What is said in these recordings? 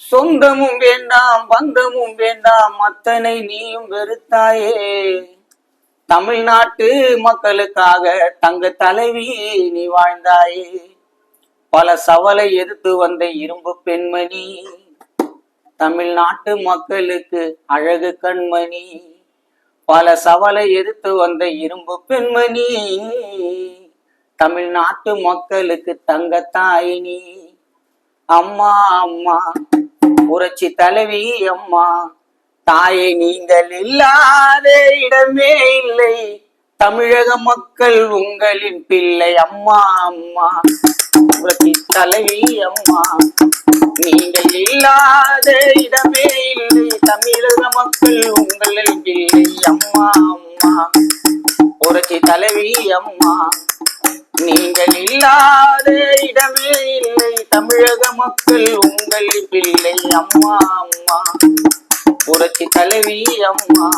சொந்தமும் வேண்டாம் பந்தமும் வேண்டாம் அத்தனை நீயும் வெறுத்தாயே. தமிழ்நாட்டு மக்களுக்காக தங்க தலைவி நீ வாழ்ந்தாயே. பல சவலை எதிர்த்து வந்த இரும்பு பெண்மணி தமிழ்நாட்டு மக்களுக்கு அழகு கண்மணி. பல சவலை எதிர்த்து வந்த இரும்பு பெண்மணி தமிழ்நாட்டு மக்களுக்கு தங்கத்தாய் அம்மா அம்மா புரட்சி தலைவி அம்மா தாயை நீங்கள் இல்லாத இடமே இல்லை. தமிழக மக்கள் உங்களின் பிள்ளை அம்மா அம்மா. புரட்சி தலைவி அம்மா நீங்கள் இல்லாத இடமே இல்லை. தமிழக மக்கள் உங்களின் பிள்ளை அம்மா அம்மா. புரட்சி தலைவி அம்மா நீங்கள் இல்லாத இடமே இல்லை. தமிழக மக்கள் உங்கள் பிள்ளை அம்மா அம்மா. புரட்சி தலைவி அம்மா.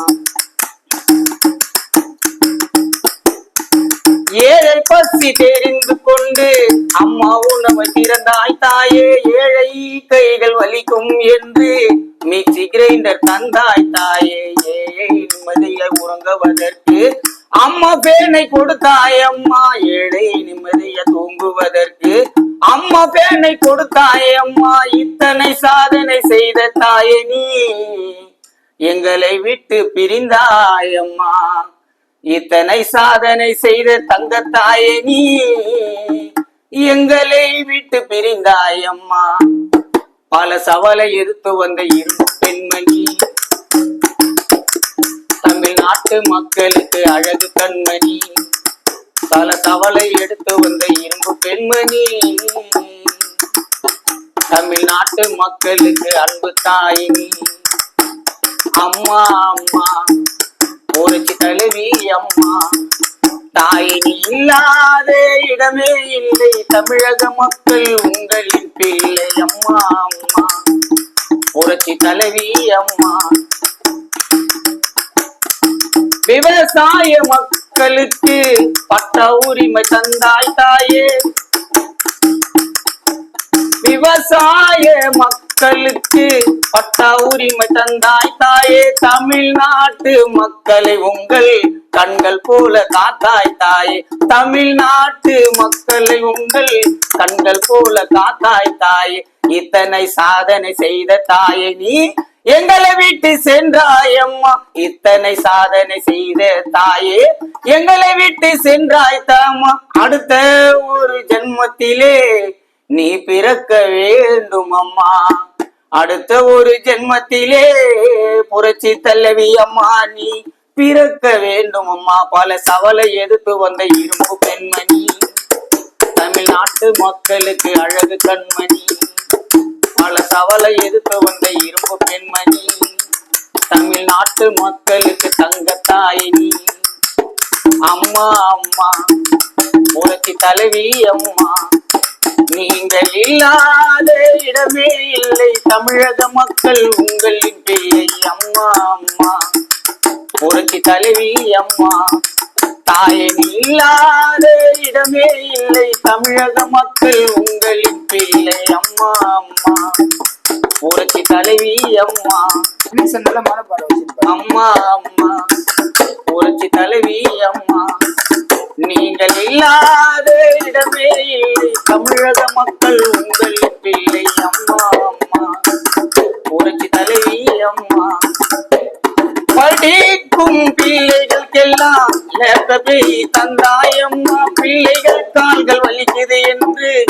ஏழை பசி தெரிந்து கொண்டு அம்மா உணவை திறந்தாய் தாயே. ஏழை கைகள் வலிக்கும் என்று மிக்சி கிரைண்டர் தந்தாய் தாயே. ஏழை நிம்மதியை உறங்குவதற்கு அம்மா பேனை கொடுத்தாய் அம்மா. ஏழை நிம்மதிய தூங்குவதற்கு. அம்மா பேனை கொடுத்தாய் அம்மா. இத்தனை சாதனை செய்த தாயே நீ. எங்களை விட்டு பிரிந்தாய் அம்மா. இத்தனை சாதனை செய்த தங்கத்தாயே நீ. எங்களை விட்டு பிரிந்தாய் அம்மா. பல சவலை எடுத்து வந்த இரும்பு பெண்மணி. தமிழ்நாட்டு மக்களுக்கு அழகு கண்மணி. பல தவளை எடுத்து வந்த இரும்பு பெண்மணி. தமிழ்நாட்டு மக்களுக்கு அன்பு தாயினி. அம்மா அம்மா ஒருச்சி தழுவி அம்மா. தாயினி இல்லாத இடமே இல்லை. தமிழக மக்கள் உங்களின் பிள்ளை அம்மா அம்மா. புரட்சி தலைவி அம்மா. விவசாய மக்களுக்கு பட்ட உரிமை தந்தாய் தாயே. விவசாய மக்களுக்கு பட்ட உரிமை தந்தாய் தாயே. தமிழ்நாட்டு மக்களை உங்கள் கண்கள் போல காத்தாய் தாயே. தமிழ்நாட்டு மக்களை உங்கள் கண்கள் போல காத்தாய் தாயே. இத்தனை சாதனை செய்த தாயே நீ. எங்களை விட்டு சென்றாய் அம்மா. இத்தனை சாதனை செய்த தாயே எங்களை விட்டு சென்றாய் தாமா அடுத்த ஒரு ஜென்மத்திலே நீ பிறக்க வேண்டும் அம்மா. அடுத்த ஒரு ஜென்மத்திலே புரட்சி தல்லவி அம்மா நீ பிறக்க வேண்டும் அம்மா. பல சவலை எதிர்த்து வந்த இரும்பு பெண்மணி தமிழ்நாட்டு மக்களுக்கு அழகு கண்மணி. பல தவளை எதிர்த்து வந்த இரும்பு பெண்மணி. தமிழ்நாட்டு மக்களுக்கு தங்க நீ அம்மா அம்மா உனக்கு தலைவி அம்மா. நீங்கள் இல்லாத இடமே இல்லை. தமிழக மக்கள் உங்களின் பிள்ளை அம்மா அம்மா. உனக்கு தலைவி அம்மா. தாயின் இல்லாத இடமே இல்லை. தமிழக மக்கள் பிள்ளை அம்மா அம்மா. புரட்சி தலைவி அம்மா. அம்மா அம்மா. புரட்சி தலைவி அம்மா. நீங்கள் இல்லாத இடமே இல்லை. தமிழக மக்கள் உங்களின் பிள்ளை அம்மா அம்மா. புரட்சி தலைவி அம்மா. படிக்கும் பிள்ளைகளுக்கெல்லாம் லேப்டப்பை தந்தாயம்மா பிள்ளைகள் கால்கள் வலிக்குது என்று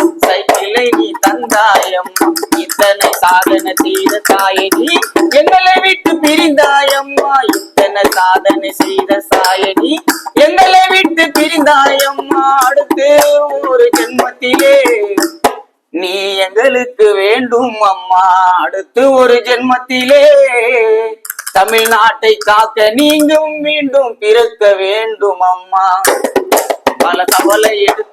நீ இத்தனை சாதனை செய்த தாயை நீ எங்களை விட்டு பிரிந்தாயம்மா. இத்தனை சாதனை செய்த சாயனி எங்களை விட்டு பிரிந்தாயம்மா. அடுத்து ஒரு ஜென்மத்திலே நீ எங்களுக்கு வேண்டும் அம்மா. அடுத்து ஒரு ஜென்மத்திலே தமிழ்நாட்டை காக்க நீங்கும் மீண்டும் பிறக்க வேண்டும் அம்மா. பல கவலை எடுத்து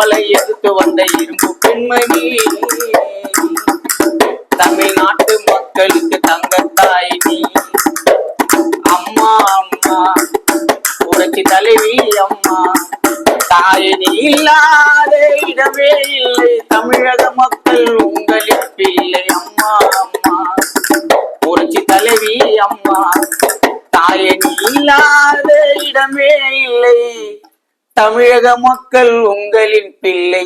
கவலை எடுத்து வந்த இரும்பு பெண்மணி. தமிழ்நாட்டு மக்களுக்கு தங்கத்தாய் நீ. அம்மா அம்மா புரட்சி தலைவி அம்மா. தாயே நீ இல்லாத இடமே இல்லை. தமிழக மக்கள் உங்களுக்கு இல்லை அம்மா அம்மா. புரட்சி தலைவி அம்மா. தாயே நீ இல்லாத இடமே இல்லை. தமிழக மக்கள் உங்களின் பிள்ளை.